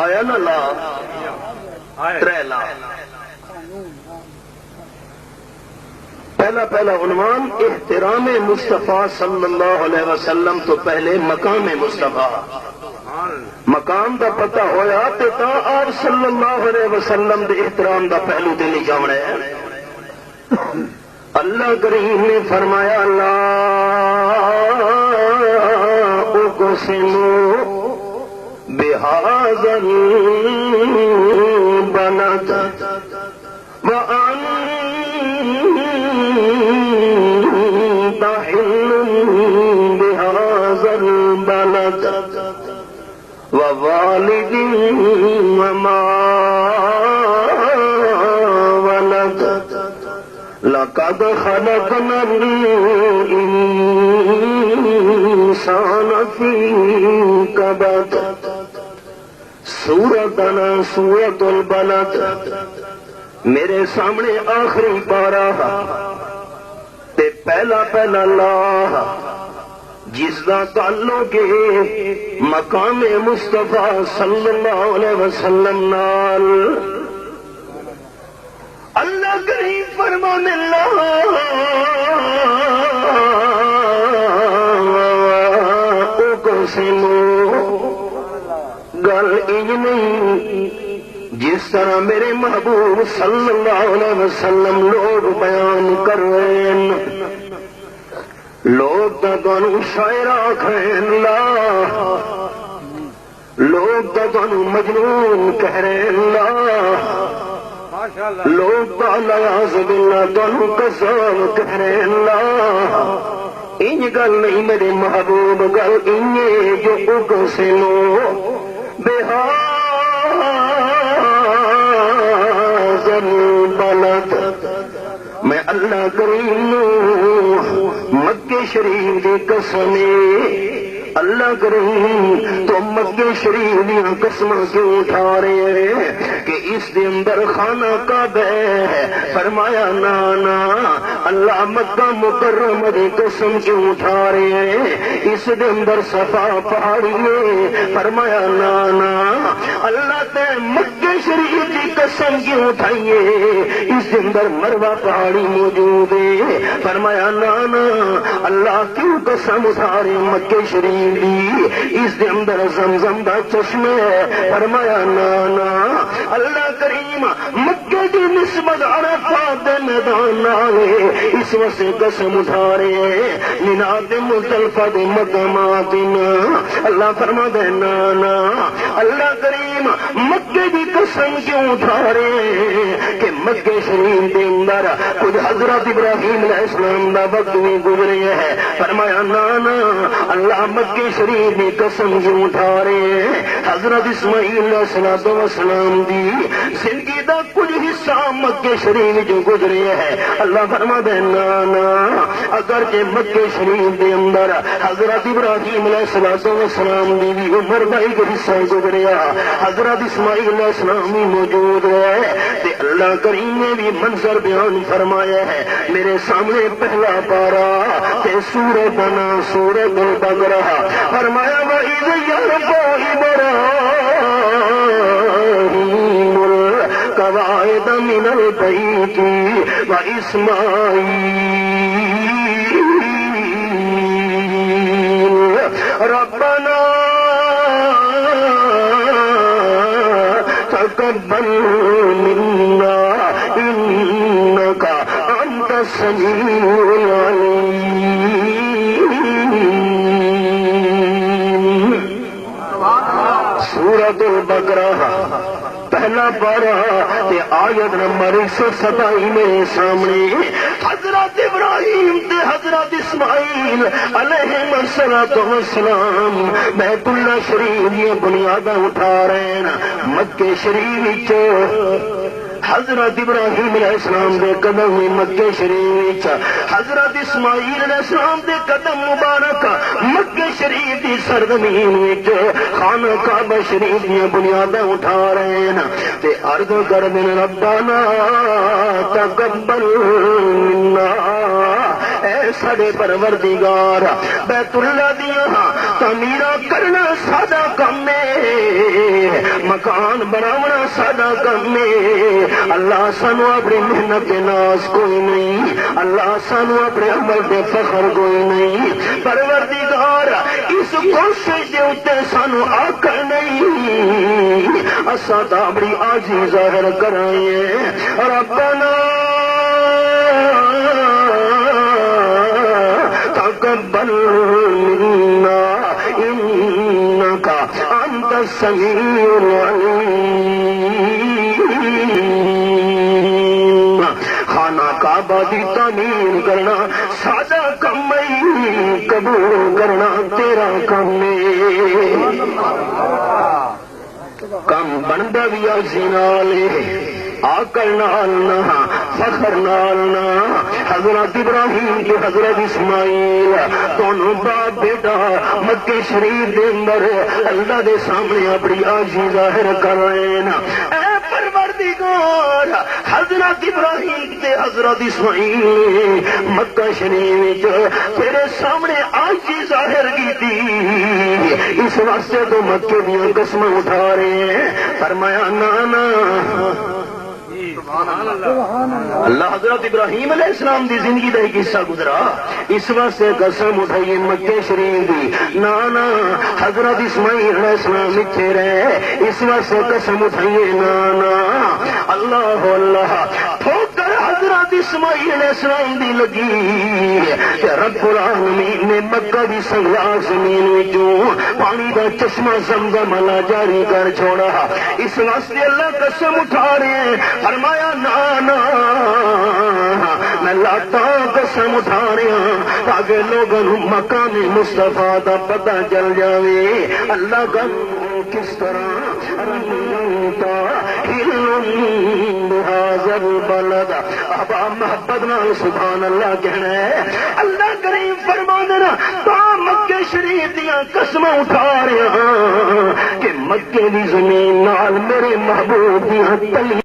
آیا نا لا ترے پہلا پہلا عنوان، احترام مصطفیٰ صلی اللہ علیہ وسلم تو پہلے مقام مصطفیٰ۔ مقام دا پتہ ہویا تے تا آپ صلی اللہ علیہ وسلم دے احترام دا پہلو دے نہیں جامنے ہیں اللہ کریم نے فرمایا اللہ اقسمو بهذا ووالد وما ولد. لقد خلقنا الإنسان في كبد. سورتنا سورت البلد. میرے سامنے آخری پارا تے پہلا پہلا لا جس کا تعلق ہے مقام مصطفیٰ صلی اللہ علیہ وسلم نال اللہ کریم فرمان اللہ گل انج نہیں، جس طرح میرے محبوب صلی اللہ علیہ وسلم لوگ بیان کر رہے تو تمہیں شاعر آخر لا لوگ تو تمہیں مجنون کہہ رہے لا لوگ تمہیں کساب کہہ رہے ہیں لا انج گل نہیں میرے محبوب گل انجے جو اگ سے لو بہار بلد میں اللہ کریم شریف کی قسمیں اللہ کریم تو مکے شریف دیا قسم کیوں اٹھا رہے ہیں کہ اس دے اندر خانہ کعب ہے؟ فرمایا نانا اللہ مکہ مکرم دی قسم کیوں اٹھا رہے ہیں؟ اس دے اندر صفا پہاڑی ہے۔ فرمایا نانا اللہ تے مکے شریف دی قسم کیوں اٹھائیے۔ اس دے اندر مروا پہاڑی موجود ہے۔ فرمایا نانا اللہ کیوں قسم اٹھا رہے مکے شریف دی؟ اس دے اندر زمزم دا چشمے ہے۔ فرمایا نانا اللہ کریم مکے دی نسبت عرفات دے میدان نالے اس واسطے قسم اٹھا رہے ہیں نناد مزدلفہ دے مقامات اللہ فرما دے نانا اللہ کریم مکے دی قسم کیوں اٹھا رہے ہیں کہ مکے شریف دے اندر کچھ حضرت ابراہیم علیہ السلام دا وقت بھی گزرے ہے۔ فرمایا نانا اللہ مکے شریف کی قسم کیوں اٹھا رہے ہیں حضرت اسماعیل علیہ السلام دی زندگی دا کچھ حصہ مکے شریف جو گزرے ہے اللہ فرما دے نانا اگر کہ مکے شریف دے اندر حضرت ابراہیم علیہ السلام والسلام دی بھی عمر دا ایک حصہ گزریا حضرت اسماعیل علیہ السلام بھی موجود ہے تے اللہ کریم نے بھی منظر بیان فرمایا ہے۔ میرے سامنے پہلا پارا تے سورہ بنا، سورہ دل بگ رہا فرمایا وَإِذْ يَرْفَعُ إِبْرَاهِيمُ مِنَ الْبَيْتِ وَإِسْمَاعِيلُ. رَبَّنَا تقبل منا إنك أنت السميع العليم. سورة البقرة. پہلا پارا تے آیت نمبر ایک سو ستائی میرے سامنے حضرت ابراہیم تے حضرت اسماعیل علیہ السلام بیت اللہ شریف یہ بنیادیں اٹھا رہے ہیں مکے شریف حضرت ابراہیم علیہ السلام دے قدم ہی مکے شریف حضرت اسماعیل علیہ السلام دے قدم مبارک مکے شریف دی سرزمین وچ خانہ کعبہ شریف دی بنیاداں اٹھا رہے ہیں تے عرض کر دین ربنا تقبل منا۔ اے سڑے پروردگار، بیت اللہ دیاں، تعمیرہ کرنا سادہ کم مکان بناونا سادہ کم ہے۔ اللہ سانو اپنی محنت کے ناس کوئی نہیں۔ اللہ سانو اپنے عمل دے فخر کوئی نہیں۔ پروردگار، اس کوشش دے اتے سانو آکر نہیں۔ اسا تا اپنی آجی ظاہر کرائیے ربنا، تقبل منا انك السميع العليم خانہ کعبہ دی تعمیر کرنا، سادہ کم قبول کرنا تیرا کم کم بنتا بھی اسی نال آکر نال نہ فخر نال نہ حضرت ابراہیم کے حضرت اسماعیل، دونوں باپ بیٹا مکے شریف دے اندر اللہ دے سامنے اپنی آجی ظاہر کر رہے ہیں اے پروردگار، حضرت ابراہیم تے حضرت اسماعیل، مکہ شریف تیرے سامنے آج آجی ظاہر کی تھی اس واسطے تو مکے دیا قسم اٹھا رہے ہیں۔ فرمایا، نانا اللہ حضرت ابراہیم علیہ السلام دی زندگی کا ایک حصہ گزرا۔ اس واسطے قسم اٹھائیے مکے شریف دی۔ نانا حضرت اسماعیل علیہ السلام لکھے رہے۔ اس واسطے قسم اٹھائیے نانا اللہ اللہ۔ حضرت اسماعیل علیہ السلام دی لگی۔ رب العالمین نے مکہ دی سنگلا زمین وچوں پانی دا چشمہ زمزم اللہ جاری کر چھوڑا۔ اس واسطے اللہ قسم اٹھا رہے ہیں۔ فرمایا نانا میں لاتا قسم اٹھا رہا ہاں۔ تاکہ لوگوں مقام مصطفیٰ دا پتہ چل جاوے۔ اللہ کا کس طرح رنگتا حاضر بلد اب محبت نال سبحان اللہ کہنا ہے. اللہ کریم فرما دینا تو مکے شریف دیا قسم اٹھا رہا ہاں کہ مکے دی زمین نال میرے محبوب دیا تلی